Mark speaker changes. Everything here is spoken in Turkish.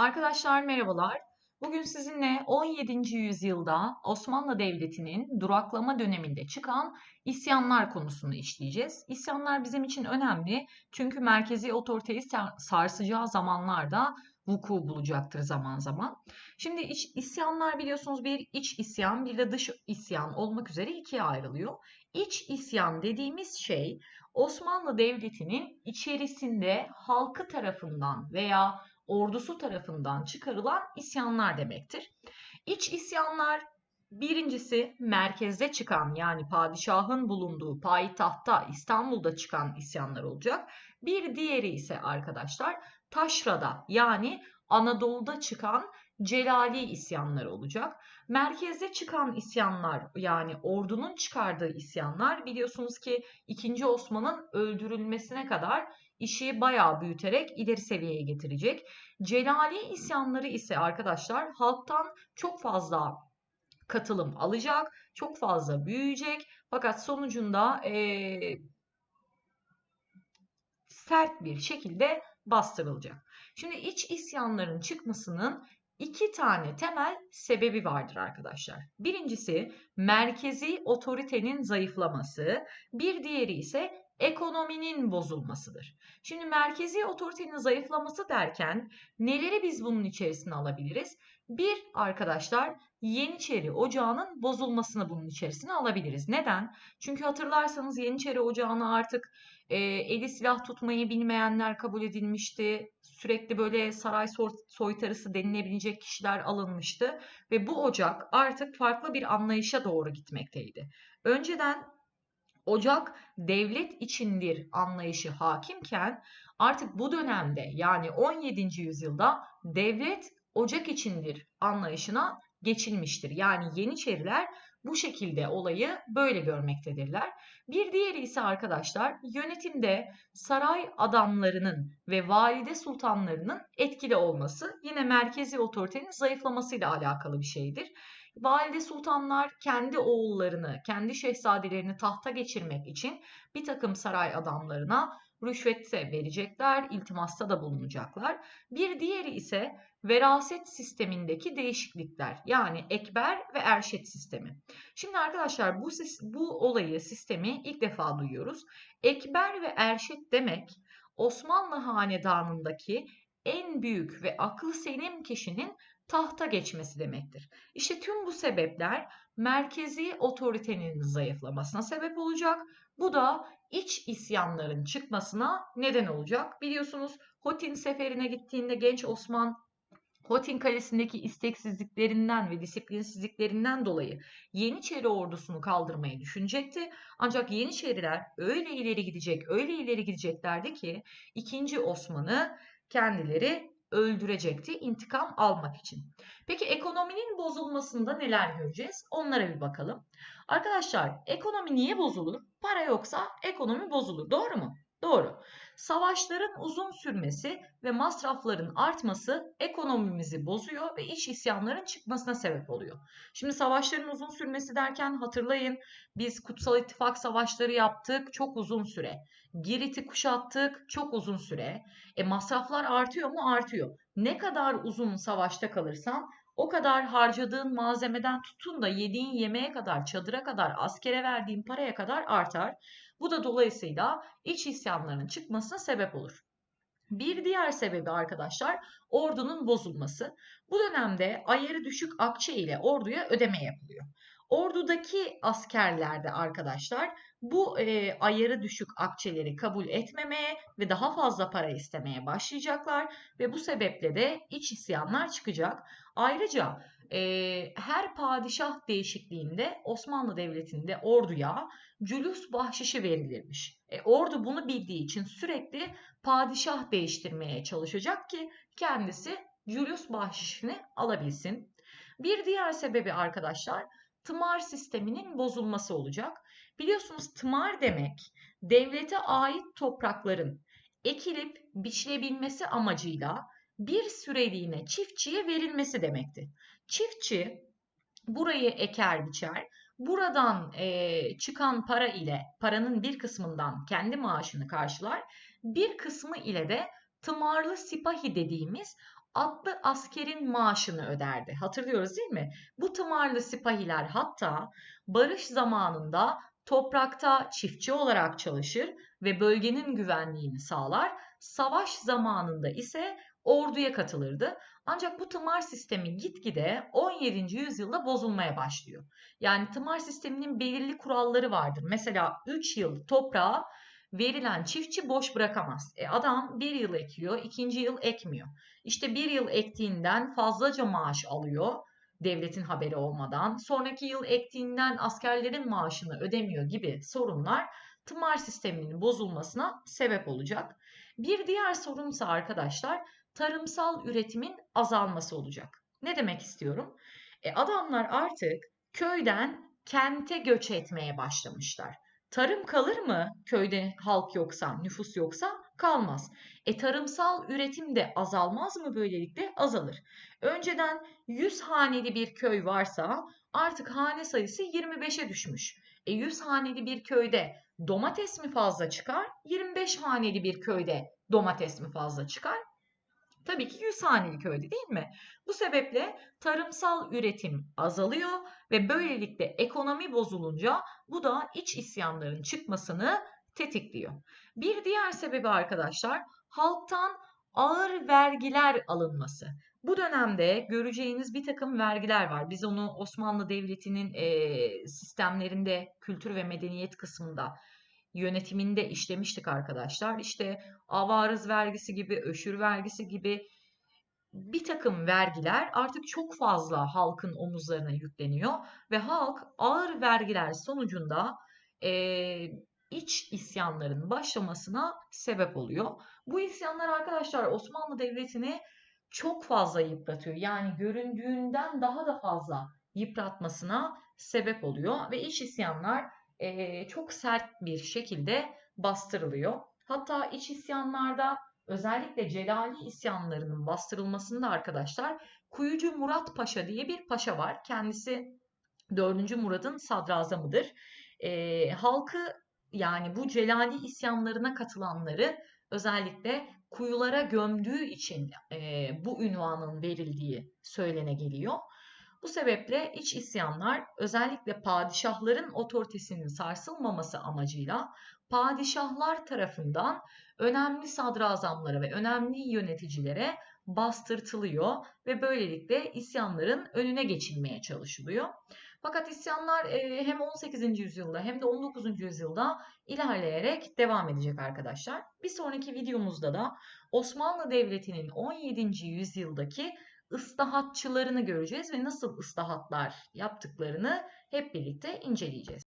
Speaker 1: Arkadaşlar merhabalar. Bugün sizinle 17. yüzyılda Osmanlı Devleti'nin duraklama döneminde çıkan isyanlar konusunu işleyeceğiz. İsyanlar bizim için önemli çünkü merkezi otoriteyi sarsacağı zamanlarda vuku bulacaktır zaman zaman. Şimdi iç, isyanlar biliyorsunuz bir iç isyan bir de dış isyan olmak üzere ikiye ayrılıyor. İç isyan dediğimiz şey Osmanlı Devleti'nin içerisinde halkı tarafından veya ordusu tarafından çıkarılan isyanlar demektir. İç isyanlar birincisi merkezde çıkan yani padişahın bulunduğu payitahtta İstanbul'da çıkan isyanlar olacak. Bir diğeri ise arkadaşlar taşrada yani Anadolu'da çıkan celali isyanlar olacak. Merkezde çıkan isyanlar yani ordunun çıkardığı isyanlar biliyorsunuz ki 2. Osman'ın öldürülmesine kadar işi bayağı büyüterek ileri seviyeye getirecek. Celali isyanları ise arkadaşlar halktan çok fazla katılım alacak, çok fazla büyüyecek fakat sonucunda ee, sert bir şekilde bastırılacak. Şimdi iç isyanların çıkmasının iki tane temel sebebi vardır arkadaşlar. Birincisi merkezi otoritenin zayıflaması, bir diğeri ise ekonominin bozulmasıdır. Şimdi merkezi otoritenin zayıflaması derken neleri biz bunun içerisine alabiliriz? Bir arkadaşlar Yeniçeri Ocağı'nın bozulmasını bunun içerisine alabiliriz. Neden? Çünkü hatırlarsanız Yeniçeri Ocağı'na artık e, eli silah tutmayı bilmeyenler kabul edilmişti. Sürekli böyle saray soytarısı denilebilecek kişiler alınmıştı. Ve bu ocak artık farklı bir anlayışa doğru gitmekteydi. Önceden ocak devlet içindir anlayışı hakimken artık bu dönemde yani 17. yüzyılda devlet ocak içindir anlayışına geçilmiştir. Yani Yeniçeriler bu şekilde olayı böyle görmektedirler. Bir diğeri ise arkadaşlar yönetimde saray adamlarının ve valide sultanlarının etkili olması yine merkezi otoritenin zayıflamasıyla alakalı bir şeydir. Valide sultanlar kendi oğullarını, kendi şehzadelerini tahta geçirmek için bir takım saray adamlarına rüşvet verecekler, iltimasta da bulunacaklar. Bir diğeri ise veraset sistemindeki değişiklikler yani ekber ve erşet sistemi. Şimdi arkadaşlar bu, bu olayı, sistemi ilk defa duyuyoruz. Ekber ve erşet demek Osmanlı hanedanındaki en büyük ve aklı selim kişinin tahta geçmesi demektir. İşte tüm bu sebepler merkezi otoritenin zayıflamasına sebep olacak. Bu da iç isyanların çıkmasına neden olacak. Biliyorsunuz Hotin seferine gittiğinde genç Osman Hotin Kalesi'ndeki isteksizliklerinden ve disiplinsizliklerinden dolayı Yeniçeri ordusunu kaldırmayı düşünecekti. Ancak Yeniçeriler öyle ileri gidecek, öyle ileri gideceklerdi ki 2. Osman'ı kendileri öldürecekti intikam almak için. Peki ekonominin bozulmasında neler göreceğiz? Onlara bir bakalım. Arkadaşlar ekonomi niye bozulur? Para yoksa ekonomi bozulur. Doğru mu? Doğru. Savaşların uzun sürmesi ve masrafların artması ekonomimizi bozuyor ve iç isyanların çıkmasına sebep oluyor. Şimdi savaşların uzun sürmesi derken hatırlayın biz Kutsal İttifak savaşları yaptık çok uzun süre. Girit'i kuşattık çok uzun süre. E masraflar artıyor mu? Artıyor. Ne kadar uzun savaşta kalırsan o kadar harcadığın malzemeden tutun da yediğin yemeğe kadar, çadıra kadar, askere verdiğin paraya kadar artar. Bu da dolayısıyla iç isyanların çıkmasına sebep olur. Bir diğer sebebi arkadaşlar ordunun bozulması. Bu dönemde ayarı düşük akçe ile orduya ödeme yapılıyor. Ordudaki askerlerde arkadaşlar bu e, ayarı düşük akçeleri kabul etmemeye ve daha fazla para istemeye başlayacaklar ve bu sebeple de iç isyanlar çıkacak. Ayrıca e, her padişah değişikliğinde Osmanlı Devleti'nde orduya cülüs bahşişi verilirmiş. E, ordu bunu bildiği için sürekli padişah değiştirmeye çalışacak ki kendisi cülüs bahşişini alabilsin. Bir diğer sebebi arkadaşlar tımar sisteminin bozulması olacak. Biliyorsunuz tımar demek devlete ait toprakların ekilip biçilebilmesi amacıyla bir süreliğine çiftçiye verilmesi demekti. Çiftçi burayı eker biçer, buradan e, çıkan para ile paranın bir kısmından kendi maaşını karşılar, bir kısmı ile de tımarlı sipahi dediğimiz atlı askerin maaşını öderdi. Hatırlıyoruz değil mi? Bu tımarlı sipahiler hatta barış zamanında toprakta çiftçi olarak çalışır ve bölgenin güvenliğini sağlar. Savaş zamanında ise orduya katılırdı. Ancak bu tımar sistemi gitgide 17. yüzyılda bozulmaya başlıyor. Yani tımar sisteminin belirli kuralları vardır. Mesela 3 yıl toprağa verilen çiftçi boş bırakamaz. E adam bir yıl ekiyor, ikinci yıl ekmiyor. İşte bir yıl ektiğinden fazlaca maaş alıyor devletin haberi olmadan. Sonraki yıl ektiğinden askerlerin maaşını ödemiyor gibi sorunlar tımar sisteminin bozulmasına sebep olacak. Bir diğer sorunsa arkadaşlar tarımsal üretimin azalması olacak. Ne demek istiyorum? E adamlar artık köyden kente göç etmeye başlamışlar. Tarım kalır mı köyde halk yoksa, nüfus yoksa? Kalmaz. E tarımsal üretim de azalmaz mı böylelikle? Azalır. Önceden 100 haneli bir köy varsa artık hane sayısı 25'e düşmüş. E 100 haneli bir köyde domates mi fazla çıkar? 25 haneli bir köyde domates mi fazla çıkar? Tabii ki 100 haneli köyde değil mi? Bu sebeple tarımsal üretim azalıyor ve böylelikle ekonomi bozulunca bu da iç isyanların çıkmasını tetikliyor. Bir diğer sebebi arkadaşlar halktan ağır vergiler alınması. Bu dönemde göreceğiniz bir takım vergiler var. Biz onu Osmanlı Devleti'nin e, sistemlerinde, kültür ve medeniyet kısmında yönetiminde işlemiştik arkadaşlar. İşte avarız vergisi gibi, öşür vergisi gibi bir takım vergiler artık çok fazla halkın omuzlarına yükleniyor ve halk ağır vergiler sonucunda e, iç isyanların başlamasına sebep oluyor. Bu isyanlar arkadaşlar Osmanlı Devleti'ni çok fazla yıpratıyor. Yani göründüğünden daha da fazla yıpratmasına sebep oluyor ve iç isyanlar e, çok sert bir şekilde bastırılıyor. Hatta iç isyanlarda özellikle Celali isyanlarının bastırılmasında arkadaşlar Kuyucu Murat Paşa diye bir paşa var. Kendisi 4. Murad'ın sadrazamıdır. E, halkı yani bu Celali isyanlarına katılanları özellikle kuyulara gömdüğü için e, bu ünvanın verildiği söylene geliyor. Bu sebeple iç isyanlar özellikle padişahların otoritesinin sarsılmaması amacıyla padişahlar tarafından önemli sadrazamlara ve önemli yöneticilere bastırtılıyor ve böylelikle isyanların önüne geçilmeye çalışılıyor. Fakat isyanlar e, hem 18. yüzyılda hem de 19. yüzyılda ilerleyerek devam edecek arkadaşlar. Bir sonraki videomuzda da Osmanlı Devleti'nin 17. yüzyıldaki ıslahatçılarını göreceğiz ve nasıl ıslahatlar yaptıklarını hep birlikte inceleyeceğiz.